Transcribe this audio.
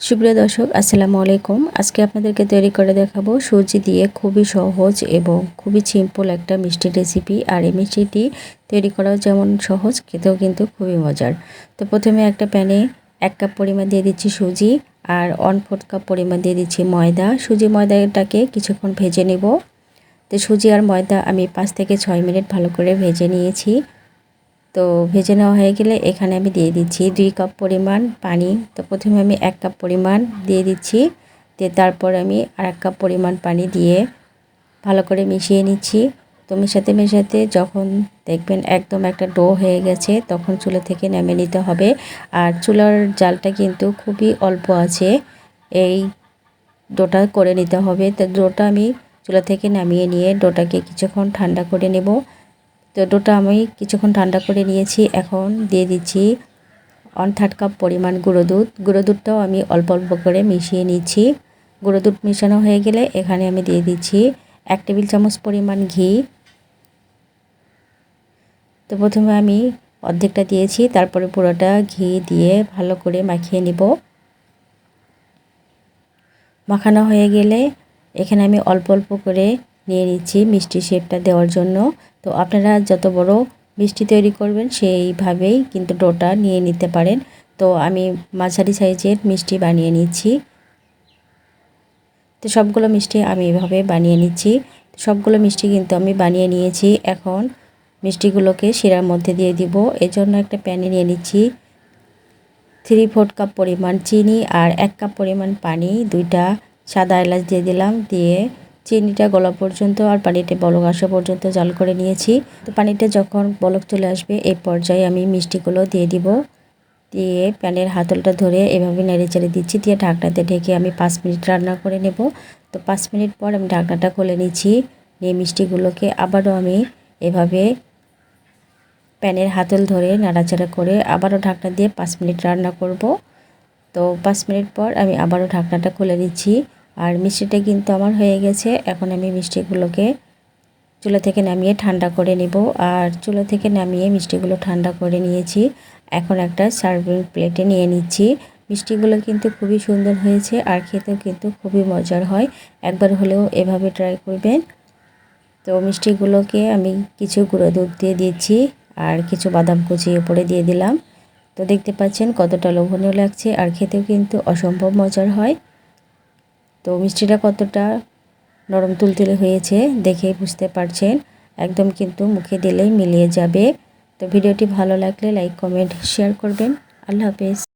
সুপ্রিয় দর্শক, আসসালামু আলাইকুম। আজকে আপনাদেরকে তৈরি করে দেখাবো সুজি দিয়ে খুবই সহজ এবং খুবই সিম্পল একটা মিষ্টি রেসিপি আর এই মিষ্টিটি তৈরি করাও যেমন সহজ, খেতেও কিন্তু খুবই মজার। তো প্রথমে একটা প্যানে এক কাপ পরিমাণ দিয়ে দিচ্ছি সুজি আর ওয়ান ফোর্থ কাপ পরিমাণ দিয়ে দিচ্ছি ময়দা। সুজি ময়দাটাকে কিছুক্ষণ ভেজে নেব। তো সুজি আর ময়দা আমি পাঁচ থেকে ছয় মিনিট ভালো করে ভেজে নিয়েছি। তো ভেজে নেওয়া হয়ে গেলে এখানে আমি দিয়ে দিচ্ছি দুই কাপ পরিমাণ পানি। তো প্রথমে আমি এক কাপ পরিমাণ দিয়ে দিচ্ছি। দিয়ে তারপর আমি আর এক কাপ পরিমাণ পানি দিয়ে ভালো করে মিশিয়ে নিচ্ছি। তো মেশাতে মেশাতে যখন দেখবেন একদম একটা ডো হয়ে গেছে, তখন চুলা থেকে নেমে নিতে হবে। আর চুলার জালটা কিন্তু খুবই অল্প আছে, এই ডোটা করে নিতে হবে। তো ডোটা আমি চুলা থেকে নামিয়ে নিয়ে ডোটাকে কিছুক্ষণ ঠান্ডা করে নেব। তো আমি কিছুক্ষণ ঠান্ডা করে নিয়েছি, এখন দিয়ে দিচ্ছি ওয়ান থার্ড কাপ পরিমাণ গুঁড়ো দুধ। গুঁড়ো দুধটাও আমি অল্প অল্প করে মিশিয়ে নিচ্ছি। গুঁড়ো দুধ মেশানো হয়ে গেলে এখানে আমি দিয়ে দিচ্ছি এক টেবিল চামচ পরিমাণ ঘি। তো প্রথমে আমি অর্ধেকটা দিয়েছি, তারপরে পুরোটা ঘি দিয়ে ভালো করে মাখিয়ে নিব। মাখানো হয়ে গেলে এখানে আমি অল্প অল্প করে নিয়ে নিচ্ছি মিষ্টি শেপটা দেওয়ার জন্য। তো আপনারা যত বড় মিষ্টি তৈরি করবেন সেইভাবেই কিন্তু ডোটা নিয়ে নিতে পারেন। তো আমি মাঝারি সাইজের মিষ্টি বানিয়ে নিচ্ছি। তো সবগুলো মিষ্টি আমি এভাবে বানিয়ে নিচ্ছি। সবগুলো মিষ্টি কিন্তু আমি বানিয়ে নিয়েছি। এখন মিষ্টিগুলোকে শিরার মধ্যে দিয়ে দিব। এজন্য একটা প্যানে নিয়ে নিচ্ছি থ্রি ফোর কাপ পরিমাণ চিনি আর এক কাপ পরিমাণ পানি, দুইটা সাদা এলাচ দিয়ে দিলাম। দিয়ে চিনিটা গলা পর্যন্ত আর পানিটা বলক আসা পর্যন্ত জাল করে নিয়েছি। তো পানিটা যখন বলক চলে আসবে এই পর্যায়ে আমি মিষ্টিগুলো দিয়ে দিব। দিয়ে প্যানের হাতলটা ধরে এভাবে নেড়ে চেড়ে দিচ্ছি। দিয়ে ঢাকনাতে ঢেকে আমি পাঁচ মিনিট রান্না করে নেব। তো পাঁচ মিনিট পর আমি ঢাকনাটা খুলে নিচ্ছি। নিয়ে মিষ্টিগুলোকে আবারও আমি এভাবে প্যানের হাতল ধরে নাড়াচাড়া করে আবারও ঢাকনা দিয়ে পাঁচ মিনিট রান্না করব। তো পাঁচ মিনিট পর আমি আবারও ঢাকনাটা খুলে দিচ্ছি আর মিষ্টিটা কিন্তু আমার হয়ে গেছে। এখন আমি মিষ্টিগুলোকে চুলা থেকে নামিয়ে ঠান্ডা করে নেব। আর চুলা থেকে নামিয়ে মিষ্টিগুলো ঠান্ডা করে নিয়েছি। এখন একটা সার্ভিং প্লেটে নিয়ে নিচ্ছি। মিষ্টিগুলো কিন্তু খুবই সুন্দর হয়েছে আর খেতেও কিন্তু খুবই মজার হয়। একবার হলেও এভাবে ট্রাই করবেন। তো মিষ্টিগুলোকে আমি কিছু গুঁড়ো দুধ দিয়ে দিচ্ছি আর কিছু বাদাম কুচি উপরে দিয়ে দিলাম। তো দেখতে পাচ্ছেন কতটা লোভনীয় লাগছে আর খেতেও কিন্তু অসম্ভব মজার হয়। তো মিষ্টিটা কতটা নরম তুলতুলে হয়েছে দেখে বুঝতে পারছেন। একদম কিন্তু মুখে দিলেই মিলিয়ে যাবে। তো ভিডিওটি ভালো লাগলে লাইক কমেন্ট শেয়ার করবেন। আল্লাহ হাফেজ।